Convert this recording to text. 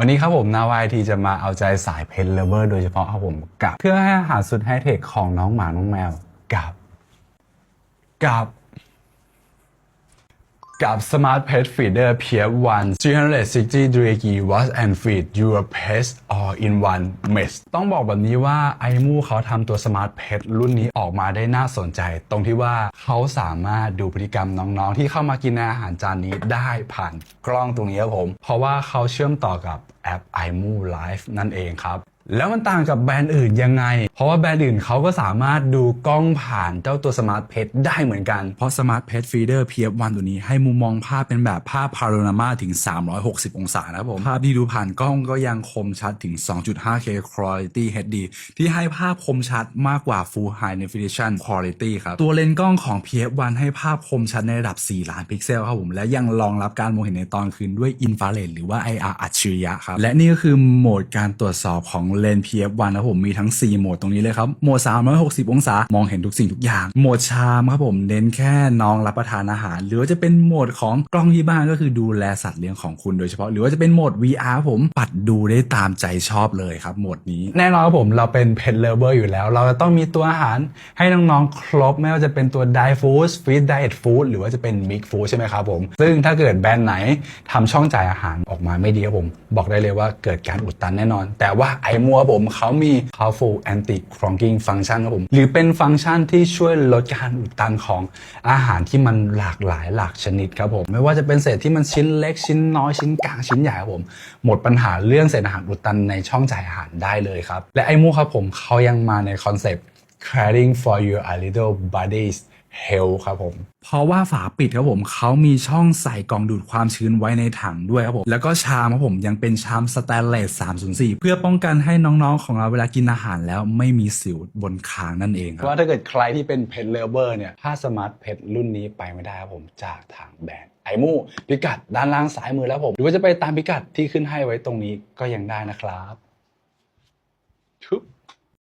วันนี้ครับผมนาวายทีจะมาเอาใจสายเพนเลเวอร์โดยเฉพาะครับผมกับเพื่อให้อาหารสุดไฮเทคของน้องหมาน้องแมวกับ กับ กับ Smart Pet Feeder PF1 360 degree wash and feed your pets all in one mesh ต้องบอกแบบนี้ว่าไอมูเขาทำตัว Smart Pet รุ่นนี้ออกมาได้น่าสนใจ ตรงที่ว่าเขาสามารถดูพฤติกรรมน้องๆ ที่เข้ามากินอาหารจานนี้ได้ผ่านกล้องตรงนี้ครับผม เพราะว่าเขาเชื่อมต่อกับแอป iMu Live นั่นเองครับ แล้วมันต่างกับแบรนด์อื่นยังไง เพราะว่าแบรนด์อื่นเขาก็สามารถดูกล้องผ่านเจ้าตัว Smart Pet ได้เหมือนกัน เพราะ Smart Pet Feeder PF1 ตัวนี้ให้มุมมองภาพเป็นแบบภาพพาโรนามาถึง 360 องศานะครับผม ภาพที่ดูผ่านกล้องก็ยังคมชัดถึง 2.5K Quality HD ที่ให้ภาพคมชัดมากกว่า Full High Definition Quality ครับ ตัวเลนส์กล้องของ PF1 ให้ภาพคมชัดในระดับ 4 ล้านพิกเซลครับผม และยังรองรับการมองเห็นในตอนคืนด้วยอินฟราเรดหรือว่า IR อัจฉริยะครับ และนี่ก็คือโหมดการตรวจสอบของเลน PF1 นะผมมีทั้ง 4 โหมดตรงนี้เลยครับโหมด 360 องศามองเห็นทุกสิ่งทุกอย่าง โหมดชามครับผมเน้นแค่น้องรับประทานอาหาร หรือว่าจะเป็นโหมดของกล้องที่บ้านก็คือดูแลสัตว์เลี้ยงของคุณโดยเฉพาะ หรือว่าจะเป็นโหมด VR ผมปัดดูได้ตามใจชอบเลยครับโหมดนี้ แน่นอนครับผมเราเป็นเพ t เลเวอร์อยู่แล้ว เราจะต้องมีตัวอาหารให้น้องๆ ครบไม่ว่าจะเป็นตัว d ดฟู้ดฟีดไดเอทฟู้ดหรือว่าจะเป็นมิกฟู้ดใช่ไหมครับผมซึ่งถ้าเกิดแบรนด์ไหนทำช่องจ่ายอาหารออกมาไม่ดีครับผม บอกได้เลยว่าเกิดการอุดตันแน่นอน แต่ว่าไอมัวผมเขามี powerful anti clogging function ครับผมหรือเป็นฟังก์ชันที่ช่วยลดการอุดตันของอาหารที่มันหลากหลายหลากชนิดครับผมไม่ว่าจะเป็นเศษที่มันชิ้นเล็กชิ้นน้อยชิ้นกลางชิ้นใหญ่ครับผม หมดปัญหาเรื่องเศษอาหารอุดตันในช่องจ่ายอาหารได้เลยครับ และไอมูครับผมเขายังมาในคอนเซปต์ caring for your little buddies health ครับผม เพราะว่าฝาปิดครับผมเขามีช่องใส่กล่องดูดความชื้นไว้ในถังด้วยครับผม แล้วก็ชามครับผมยังเป็นชามสแตนเลส 304 เพื่อป้องกันให้น้องๆ ของเราเวลากินอาหารแล้วไม่มีสิวบนคางนั่นเองครับว่าถ้าเกิดใครที่เป็นเพ t เลเวอร์เนี่ยถ้าสมาร์ทเพ t รุ่นนี้ไปไม่ได้ครับผมจากทางแบรนด์ไอมูพิกัดด้านล่างซ้ายมือแล้วผม หรือว่าจะไปตามพิกัดที่ขึ้นให้ไว้ตรงนี้ก็ยังได้นะครับชุบ